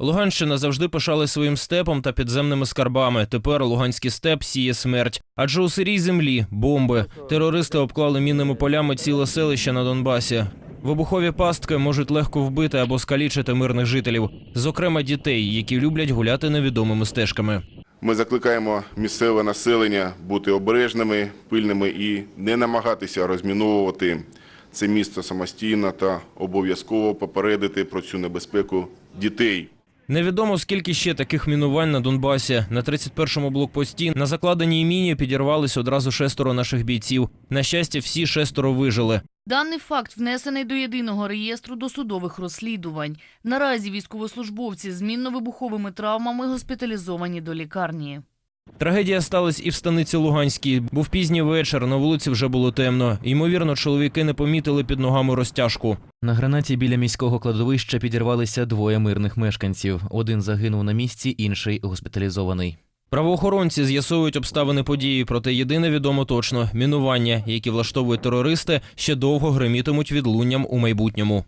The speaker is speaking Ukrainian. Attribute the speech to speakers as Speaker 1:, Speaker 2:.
Speaker 1: Луганщина завжди пишали своїм степом та підземними скарбами. Тепер Луганський степ сіє смерть. Адже у сирій землі бомби. Терористи обклали мінними полями ціле селище на Донбасі. Вибухові пастки можуть легко вбити або скалічити мирних жителів, зокрема дітей, які люблять гуляти невідомими стежками.
Speaker 2: Ми закликаємо місцеве населення бути обережними, пильними і не намагатися розміновувати це місто самостійно та обов'язково попередити про цю небезпеку дітей.
Speaker 1: Невідомо скільки ще таких мінувань на Донбасі. На 31-му блокпості на закладеній міні підірвались одразу шестеро наших бійців. На щастя, всі шестеро вижили.
Speaker 3: Даний факт внесений до єдиного реєстру досудових розслідувань. Наразі військовослужбовці з мінно-вибуховими травмами госпіталізовані до лікарні.
Speaker 1: Трагедія сталася і в станиці Луганській. Був пізній вечір, на вулиці вже було темно. Ймовірно, чоловіки не помітили під ногами розтяжку.
Speaker 4: На гранаті біля міського кладовища підірвалися двоє мирних мешканців. Один загинув на місці, інший госпіталізований.
Speaker 1: Правоохоронці з'ясовують обставини події, проте єдине відомо точно мінування, які влаштовують терористи, ще довго гримітимуть відлунням у майбутньому.